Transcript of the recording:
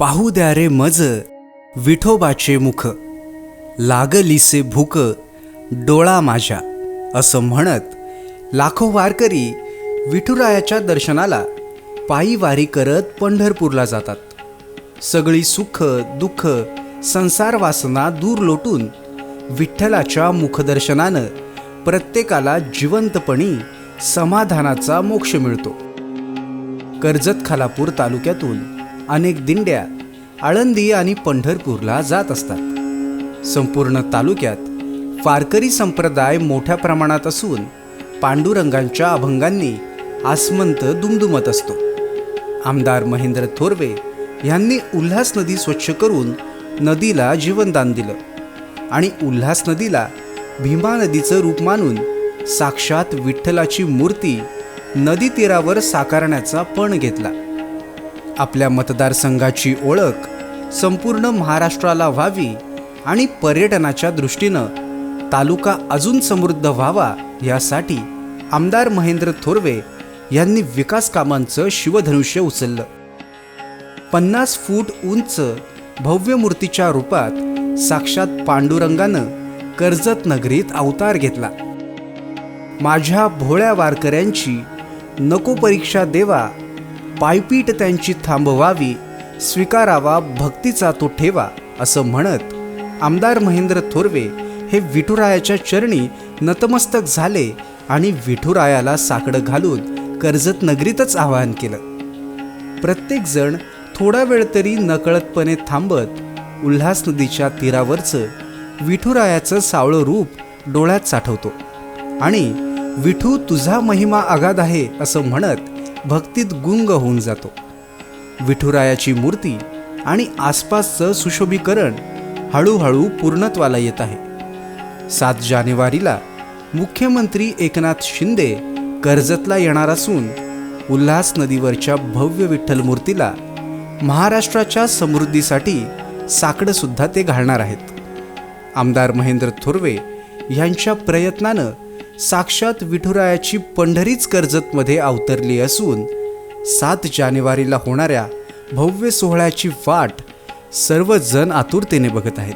पाहू द्या रे मज विठोबाचे मुख. लागलीसे भूक डोळा माझ्या असं म्हणत लाखो वारकरी विठुरायाच्या दर्शनाला पायी वारी करत पंढरपूरला जातात. सगळी सुख दुःख संसार वासना दूर लोटून विठ्ठलाच्या मुखदर्शनानं प्रत्येकाला जिवंतपणी समाधानाचा मोक्ष मिळतो. कर्जत खालापूर तालुक्यातून अनेक दिंड्या आळंदी आणि पंढरपूरला जात असतात. संपूर्ण तालुक्यात वारकरी संप्रदाय मोठ्या प्रमाणात असून पांडुरंगांच्या अभंगांनी आसमंत दुमदुमत असतो. आमदार महेंद्र थोरवे यांनी उल्हास नदी स्वच्छ करून नदीला जीवनदान दिलं आणि उल्हास नदीला भीमा नदीचं रूप मानून साक्षात विठ्ठलाची मूर्ती नदी तीरावर साकारण्याचा पण घेतला. आपल्या मतदारसंघाची ओळख संपूर्ण महाराष्ट्राला व्हावी आणि पर्यटनाच्या दृष्टीनं तालुका अजून समृद्ध व्हावा यासाठी आमदार महेंद्र थोरवे यांनी विकास कामांचं शिवधनुष्य उचललं. पन्नास फूट उंच भव्य मूर्तीच्या रूपात साक्षात पांडुरंगानं कर्जत नगरीत अवतार घेतला. माझ्या भोळ्या वारकऱ्यांची नको परीक्षा देवा. पायपीट त्यांची थांबवावी. स्वीकारावा भक्तीचा तो ठेवा असं म्हणत आमदार महेंद्र थोरवे हे विठुरायाच्या चरणी नतमस्तक झाले आणि विठुरायाला साकडं घालून कर्जत नगरीतच आवाहन केलं. प्रत्येकजण थोडा वेळ तरी नकळतपणे थांबत उल्हास नदीच्या तीरावरचं विठुरायाचं सावळं रूप डोळ्यात साठवतो आणि विठू तुझा महिमा आगाध आहे असं म्हणत भक्तीत गुंग होऊन जातो. विठुरायाची मूर्ती आणि आसपासचं सुशोभीकरण हळूहळू पूर्णत्वाला येत आहे. सात जानेवारीला मुख्यमंत्री एकनाथ शिंदे कर्जतला येणार असून उल्हास नदीवरच्या भव्य विठ्ठल मूर्तीला महाराष्ट्राच्या समृद्धीसाठी साकडंसुद्धा ते घालणार आहेत. आमदार महेंद्र थोरवे यांच्या प्रयत्नानं साक्षात विठुरायाची पंढरीच कर्जतमध्ये अवतरली असून सात जानेवारीला होणाऱ्या भव्य सोहळ्याची वाट सर्वजण आतुरतेने बघत आहेत.